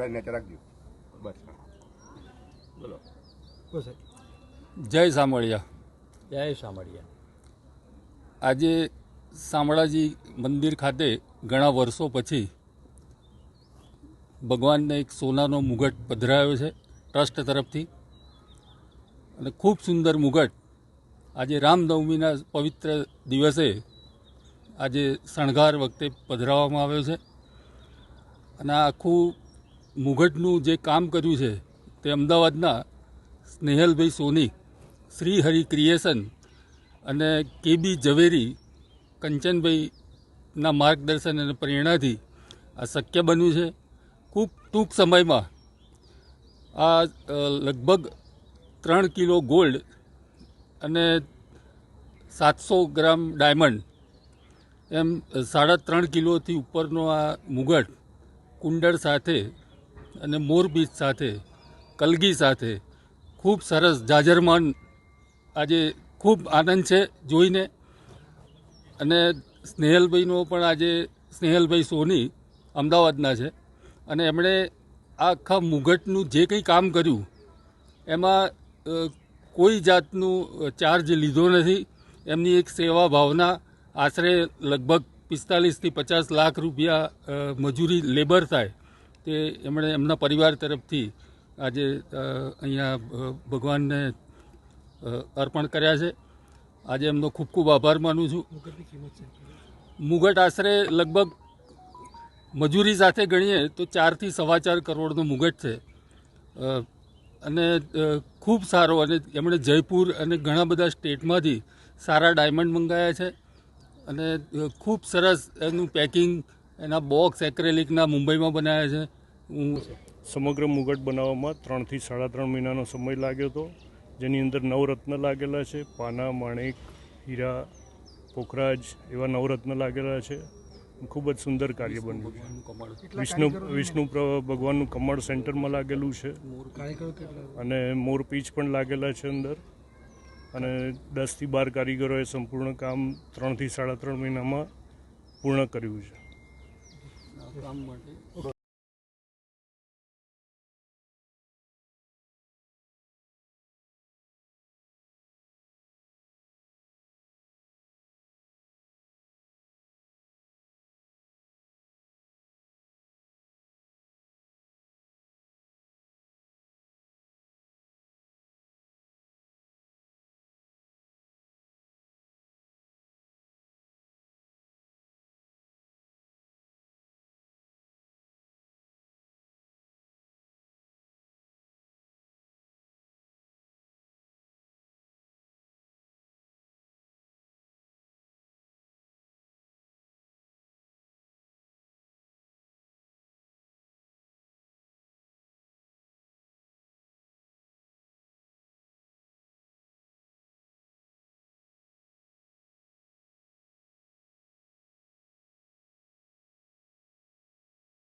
થોડા નેચે રાખજો. બસ. બોલો. જય શામળિયા જય શામળિયા આજે શામળાજી મંદિર ખાતે ઘણા વર્ષો પછી ભગવાનને એક સોનાનો મુગટ પધરાયો છે ટ્રસ્ટ તરફથી. અને ખૂબ સુંદર મુગટ આજે રામનવમીના પવિત્ર દિવસે આજે શણગાર વખતે પધરાવવામાં આવ્યો છે. અને આખું મુગટનું જે કામ કર્યું છે તે અમદાવાદના સ્નેહલભાઈ સોની શ્રી હરિ ક્રિએશન અને કેબી ઝવેરી કંચનભાઈના માર્ગદર્શન અને પ્રેરણાથી આ શક્ય બન્યું છે. ખૂબ ટૂંક સમયમાં આ લગભગ ત્રણ કિલો ગોલ્ડ અને સાતસો ગ્રામ ડાયમંડ એમ સાડા ત્રણ કિલોથી ઉપરનો આ મુગટ કુંડળ સાથે અને મોરપીચ સાથે, કલગી સાથે ખૂબ સરસ જાજરમાન આજે ખૂબ આનંદ છે જોઈને. અને સ્નેહલભાઈનો પણ આજે સ્નેહલભાઈ સોની અમદાવાદના છે. અને એમણે આખા મુગટનું જે કંઈ કામ કર્યું, એમાં કોઈ જાતનું ચાર્જ લીધો નથી. એમની એક સેવા ભાવના, આશરે લગભગ પિસ્તાલીસથી પચાસ લાખ રૂપિયા મજૂરી, લેબર થાય. તે એમણે એમના પરિવાર તરફથી આજે અહીંયા ભગવાનને અર્પણ કર્યા છે. આજે એમનો ખૂબ ખૂબ આભાર માનું છું. મુગટ આશરે લગભગ મજૂરી સાથે ગણીએ તો ચારથી સવા ચાર કરોડનો મુગટ છે. અને ખૂબ સારો અને એમણે જયપુર અને ઘણા બધા સ્ટેટમાંથી સારા ડાયમંડ મંગાવ્યા છે. અને ખૂબ સરસ એનું પેકિંગ એના બોક્સ એક્રેલિકના મુંબઈમાં બનાવ્યા છે. હું સમગ્ર મુગટ બનાવવામાં ત્રણથી સાડા ત્રણ મહિનાનો સમય લાગ્યો હતો. જેની અંદર નવરત્ન લાગેલા છે. પાના માણેક હીરા પોખરાજ એવા નવરત્ન લાગેલા છે. ખૂબ જ સુંદર કાર્ય બન્યું છે. વિષ્ણુ વિષ્ણુ પ્ર- ભગવાનનું કમળ સેન્ટરમાં લાગેલું છે. અને મોર પીચ પણ લાગેલા છે અંદર. અને દસથી બાર કારીગરોએ સંપૂર્ણ કામ ત્રણથી સાડા ત્રણ મહિનામાં પૂર્ણ કર્યું છે. કામ માટે.